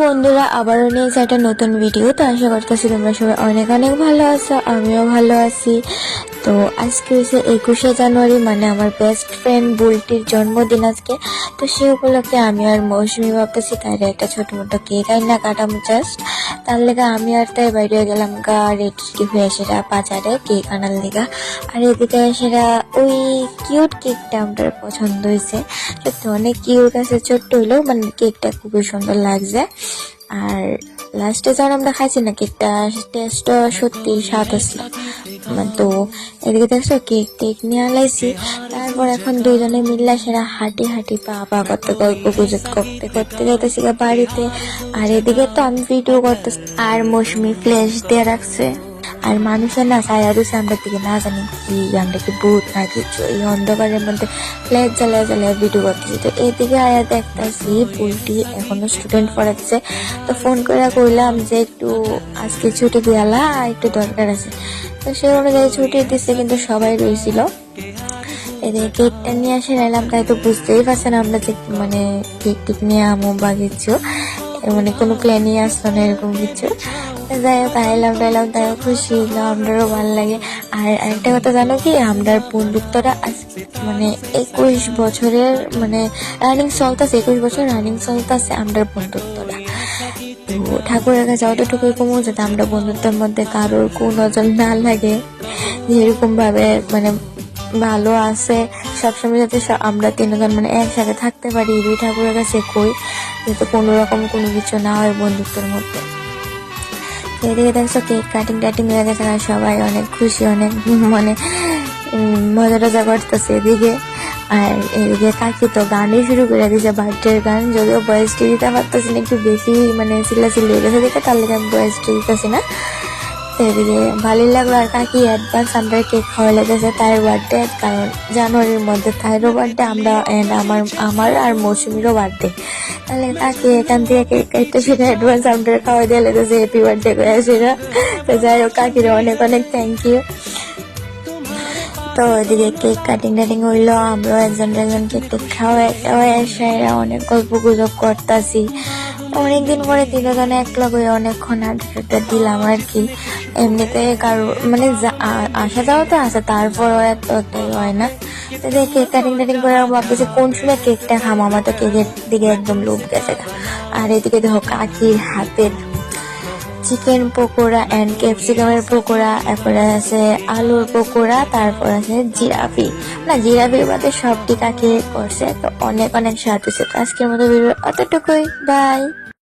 বন্ধুরা, আবারও নিয়েছে একটা নতুন ভিডিও তো আশা করতেছি তোমরা সবাই অনেক অনেক ভালো আছো, আমিও ভালো আছি। তো আজকে হচ্ছে একুশে জানুয়ারি মানে আমার বেস্ট ফ্রেন্ড বুলটির জন্মদিন আজকে, তো সে উপলক্ষে আমি আর মৌসুমি ভাবতেছি তাই একটা ছোট মোটো কেক আই না কাটাম জাস্ট তার লেগে আমি আর তাই বাইরে গেলাম গা, রেডি হয়ে সেটা বাজারে কেক আনার লেগা। আর এদিকে সেটা ওই কিউট কেকটা আমার পছন্দ হয়েছে। সত্যি অনেক কিউট আছে, ছোট্ট হইলেও মানে কেকটা খুবই সুন্দর লাগছে। আর লাস্টে যখন আমরা খাইছি না কেকটা টেস্টটা সত্যি স্বাদ আসলো। তো এদিকে দেখছ, কেক টেক নিয়ে আলাইছি। তারপর এখন দুজনে মিললা সেরা হাঁটি হাঁটি পা পা করতে গুজব করতে করতে যাইতেছি বাড়িতে। আর এদিকে তো আমি ভিডিও করতেছি, আর মৌসুমি ফ্লেশ দিয়ে রাখছে। আর মানুষের না ছায়া দিছে আমরা দিকে না জানি কি, আমরা কি ভূত না কিছু, এই অন্ধকারের মধ্যে ফ্ল্যাট জ্বালায় জ্বালায় ভিডিও করতেছি। তো এদিকে আয়া দেখতেছি পুলটি এখনও স্টুডেন্ট পড়াচ্ছে। তো ফোন করে কইলাম যে একটু আজকে ছুটি দিয়ালা একটু দরকার আছে। তো সে অনুযায়ী ছুটি দিচ্ছে কিন্তু সবাই রয়েছিল এদের কেকটা নিয়ে আসে এলাম তাই তো বুঝতেই পারছেন আমরা যে মানে কেক টেক নিয়ে আমো বা কিছু। মানে কোনো প্ল্যানই আসলো না, এরকম কিছু। যাই হোক আইলাম টাইলাম তাই খুশি হইলাম আমরাও ভালো লাগে। আর আরেকটা কথা, জানো কি? আমরার বন্ধুত্বটা মানে একুশ বছরের মানে রানিং চলতেছে একুশ বছর রানিং চলতেছে আমরার বন্ধুত্বটা। তো ঠাকুরের কাছে অতটুকুই কমো, যাতে আমরা বন্ধুত্বের মধ্যে কারোর কোন নজর না লাগে। যেরকম ভাবে মানে ভালো আছে, সবসময় যাতে আমরা তিনজন মানে একসাথে থাকতে পারি দুই ঠাকুরের কাছে কই, যাতে কোনো রকম কোনো কিছু না হয় বন্ধুত্বের মধ্যে। এদিকে দেখছ কেক কাটিং টাটিং হয়ে গেছে সবাই অনেক খুশি, অনেক মানে মজা টজা করতেছে এদিকে। আর এদিকে কাকি তো গানই শুরু করে দিয়েছে বার্থডের গান, যদিও বয়সটি দিতে পারতেছি না একটু বেশি মানে চিল্লাচিল্লি হয়ে গেছে দেখে, তার লেগে আমি বয়সটি দিতেছি না। এদিকে ভালোই লাগল আর কাকি অ্যাডভান্স আমরা কেক খাওয়া লেগেছে তার বার্থডে কারণ জানুয়ারির মধ্যে তাইরও বার্থডে আমরা and আমার আমার আর মৌসুমিরও বার্থডে তাহলে কাকি এখান থেকে কেক কাটতে সেটা অ্যাডভান্স আমরা খাওয়া দিয়ে লেগেছে হ্যাপি বার্থডে করে সেটা। তো যাই হোক, কাকির অনেক অনেক থ্যাংক ইউ তো ওইদিকে কেক কাটিং টাটিং হইল, আমরাও একজন একজন কেক টেক খাওয়া খাওয়া এসে অনেক গল্প গুজব করতাছি। অনেকদিন পরে তিনজনে এক লগ হয়ে অনেকক্ষণ আড্ডা দিলাম আর কি। এমনিতে কারও মানে আসা যাওয়া তো আছে, তারপরও এত একটাই হয় না। তো কেক কাটিং টাটিং করে আমি ভাবতেছি, কোন সময় কেকটা খামো? আমার তো কেকের দিকে একদম লোভ গেছে আর এদিকে দেখো, কাকির হাতের চিকেন পকোড়া অ্যান্ড ক্যাপসিকামের পকোড়া, এরপরে আছে আলুর পকোড়া, তারপর আছে জিরাফি না জিরাফির বাদে সবটি কাকে করছে, তো অনেক অনেক স্বাদ হয়েছে। তো আজকের মতো ভিডিও অতটুকুই বাই